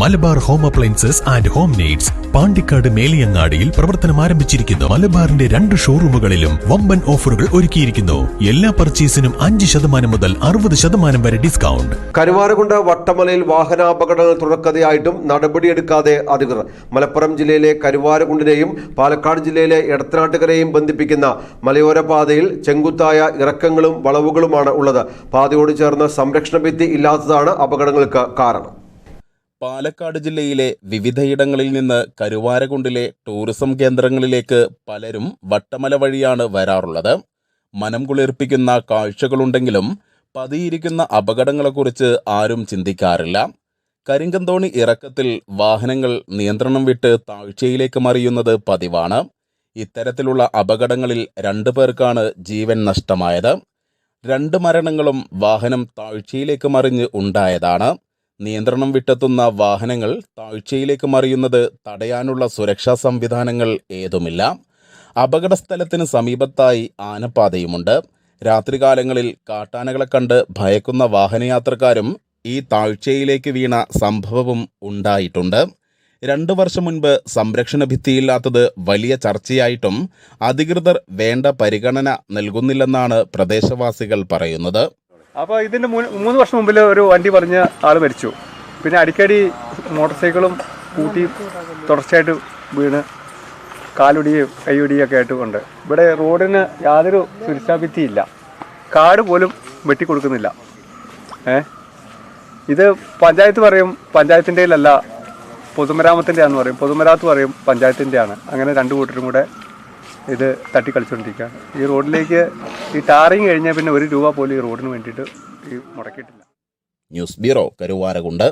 Malabar home appliances and home needs Pandikkad മേലിയങ്ങാടിയിൽ പ്രവർത്തനം ആരംഭിച്ചിരിക്കുന്നു. മലബാറിന്റെ രണ്ട് ഷോറൂമുകളിലും വമ്പൻ ഓഫറുകൾ ഒരുക്കിയിരിക്കുന്നു. എല്ലാ പർച്ചേസിനും അഞ്ച് ശതമാനം മുതൽ അറുപത് ശതമാനം വരെ ഡിസ്കൗണ്ട്. കരുവാരകുണ്ട് വട്ടമലയിൽ വാഹനാപകടങ്ങൾ തുടർക്കഥയായിട്ടും നടപടിയെടുക്കാതെ അധികൃതർ മലപ്പുറം ജില്ലയിലെ കരുവാരകുണ്ടിനെയും പാലക്കാട് ജില്ലയിലെ എടത്തനാട്ടുകരെയും ബന്ധിപ്പിക്കുന്ന മലയോര പാതയിൽ ചെങ്കുത്തായ ഇറക്കങ്ങളും വളവുകളുമാണ് ഉള്ളത്. പാതയോട് ചേർന്ന് സംരക്ഷണ ഭിത്തി ഇല്ലാത്തതാണ് അപകടങ്ങൾക്ക് കാരണം. പാലക്കാട് ജില്ലയിലെ വിവിധയിടങ്ങളിൽ നിന്ന് കരുവാരകുണ്ടിലെ ടൂറിസം കേന്ദ്രങ്ങളിലേക്ക് പലരും വട്ടമല വഴിയാണ് വരാറുള്ളത്. മനം കുളിർപ്പിക്കുന്ന കാഴ്ചകളുണ്ടെങ്കിലും പതിയിരിക്കുന്ന അപകടങ്ങളെക്കുറിച്ച് ആരും ചിന്തിക്കാറില്ല. കരിങ്കന്തോണി ഇറക്കത്തിൽ വാഹനങ്ങൾ നിയന്ത്രണം വിട്ട് താഴ്ചയിലേക്ക് മറിയുന്നത് പതിവാണ്. ഇത്തരത്തിലുള്ള അപകടങ്ങളിൽ രണ്ടു പേർക്കാണ് ജീവൻ നഷ്ടമായത്. രണ്ട് മരണങ്ങളും വാഹനം താഴ്ചയിലേക്ക് മറിഞ്ഞ് ഉണ്ടായതാണ്. നിയന്ത്രണം വിട്ടെത്തുന്ന വാഹനങ്ങൾ താഴ്ചയിലേക്ക് മറിയുന്നത് തടയാനുള്ള സുരക്ഷാ സംവിധാനങ്ങൾ ഏതുമില്ല. അപകടസ്ഥലത്തിന് സമീപത്തായി ആനപ്പാതയുമുണ്ട്. രാത്രികാലങ്ങളിൽ കാട്ടാനകളെ കണ്ട് ഭയക്കുന്ന വാഹനയാത്രക്കാരും ഈ താഴ്ചയിലേക്ക് വീണ സംഭവവും ഉണ്ടായിട്ടുണ്ട്. രണ്ടു വർഷം മുൻപ് സംരക്ഷണ ഭിത്തിയില്ലാത്തത് വലിയ ചർച്ചയായിട്ടും അധികൃതർ വേണ്ട പരിഗണന നൽകുന്നില്ലെന്നാണ് പ്രദേശവാസികൾ പറയുന്നത്. അപ്പോൾ ഇതിന്റെ മൂന്ന് വർഷം മുമ്പിൽ ഒരു വണ്ടി പറഞ്ഞ് ആൾ മരിച്ചു. പിന്നെ അടിക്കടി മോട്ടോർ സൈക്കിളും കൂട്ടി തുടർച്ചയായിട്ട് വീണ് കാലൊടിയും കൈയൊടിയും ഒക്കെ ആയിട്ട് ഉണ്ട്. ഇവിടെ റോഡിന് യാതൊരു സുരക്ഷാഭിത്തിയില്ല. കാട് പോലും വെട്ടിക്കൊടുക്കുന്നില്ല. ഏ? ഇത് പഞ്ചായത്ത് പറയും പഞ്ചായത്തിന്റെയിലല്ല പൊതുമരാമത്തിന്റെ ആണെന്ന് പറയും. പൊതുമരാത്ത് പറയും പഞ്ചായത്തിന്റെ ആണ് അങ്ങനെ രണ്ട് കൂട്ടരും കൂടെ ഇത് തട്ടിക്കളിച്ചുകൊണ്ടിരിക്കുകയാണ് ഈ റോഡിലേക്ക് ഈ ടാറിങ് കഴിഞ്ഞാൽ പിന്നെ ഒരു രൂപ പോലും ഈ റോഡിന് വേണ്ടിയിട്ട് ഈ മുടക്കിയിട്ടില്ല. News bureau Karuvarakundu.